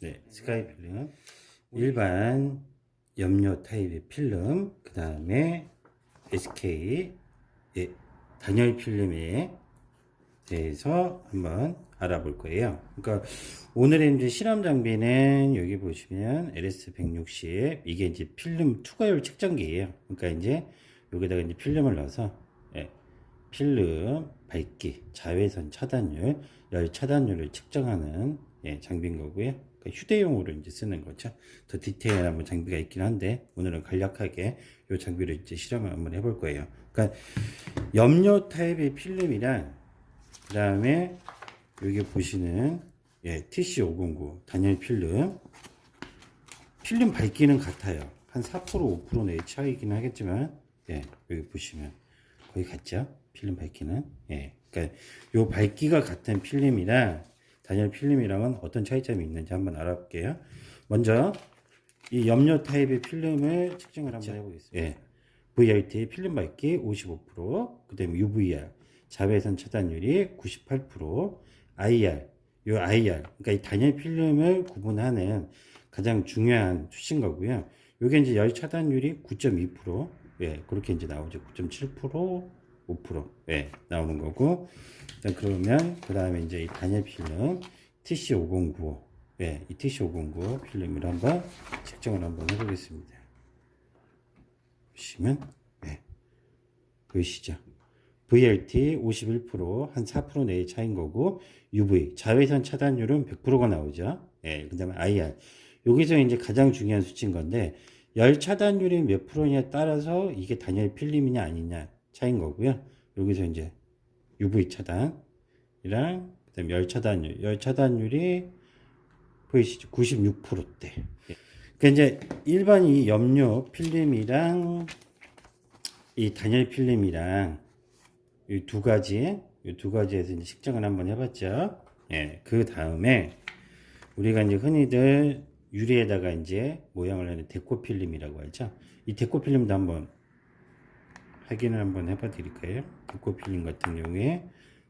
네, 스카이 필름. 일반 염료 타입의 필름, 그 다음에 SK, 예, 단열 필름에 대해서 한번 알아볼 거예요. 그러니까 오늘의 이제 실험 장비는 여기 보시면 LS160 이게 이제 필름 투과율 측정기예요. 그러니까 이제 여기다가 이제 필름을 넣어서 예, 필름 밝기, 자외선 차단율, 열 차단율을 측정하는 예, 장비인 거고요. 휴대용으로 이제 쓰는 거죠. 더 디테일한 뭐 장비가 있긴 한데 오늘은 간략하게 이 장비를 이제 실험을 한번 해볼 거예요. 그러니까 염료 타입의 필름이랑 그 다음에 여기 보시는 예, TC509 단열 필름 필름 밝기는 같아요. 한 4% 5% 내의 차이긴 하겠지만 예, 여기 보시면 거의 같죠? 필름 밝기는 예, 그러니까 요 밝기가 같은 필름이랑 단열 필름이랑은 어떤 차이점이 있는지 한번 알아볼게요. 먼저 이 염료 타입의 필름을 측정을 한번 해보겠습니다. 예. VRT 필름 밝기 55%, 그 다음에 UVR, 자외선 차단율이 98%, IR, 요 IR, 그러니까 이 단열 필름을 구분하는 가장 중요한 수치인 거고요. 요게 이제 열 차단율이 9.2%, 예, 그렇게 이제 나오죠. 9.7%, 5%, 예, 나오는 거고. 일단 그러면, 그 다음에 이제 이 단열 필름, TC5095, 예, 이 TC509 필름을 한번 측정을 한번 해보겠습니다. 보시면, 예, 보이시죠? VLT 51%한 4% 내의 차이인 거고, UV 자외선 차단율은 100%가 나오죠. 예, 그 다음에 IR 여기서 이제 가장 중요한 수치인 건데 열 차단율이 몇 프로냐에 따라서 이게 단열 필름이냐 아니냐 차이인 거고요. 여기서 이제 UV 차단이랑 그다음에 열 차단율, 열 차단율이 보이시죠? 96%대. 그러니까 이제 일반 이 염료 필름이랑 이 단열 필름이랑 이 두 가지, 이 두 가지에서 이제 측정을 한번 해봤죠. 예, 그 다음에 우리가 이제 흔히들 유리에다가 이제 모양을 하는 데코 필름이라고 하죠. 이 데코 필름도 한번 확인을 한번 해봐 드릴까요? 필름 같은 경우에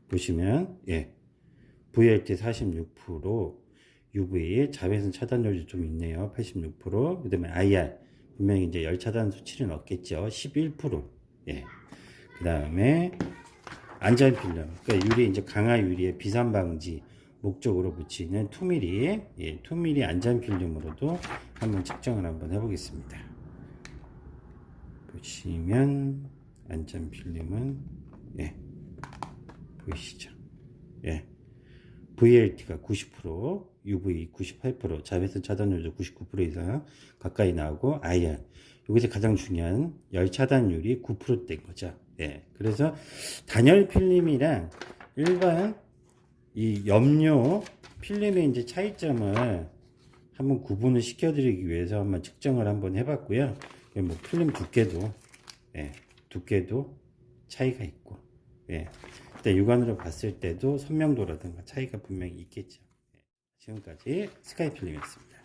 보시면, 예, VLT 46%, UV 자외선 차단율이 좀 있네요. 86%. 그 다음에 IR. 분명히 이제 열 차단 수치는 없겠죠. 11%. 예. 그 다음에 안전 필름. 그러니까 유리 이제 강화 유리의 비산 방지 목적으로 붙이는 2mm, 예, 2mm 안전 필름으로도 한번 측정을 한번 해보겠습니다. 보시면 안전 필름은 예, 보이시죠? 예. VLT가 90%, UV 98%, 자외선 차단율도 99% 이상 가까이 나오고 IR 여기서 가장 중요한 열 차단율이 9%대인 거죠. 예. 그래서 단열 필름이랑 일반 이 염료 필름의 이제 차이점을 한번 구분을 시켜드리기 위해서 한번 측정을 한번 해봤고요. 뭐 필름 두께도 예, 두께도 차이가 있고 예. 일단 육안으로 봤을 때도 선명도라든가 차이가 분명히 있겠죠. 예. 지금까지 스카이 필름이었습니다.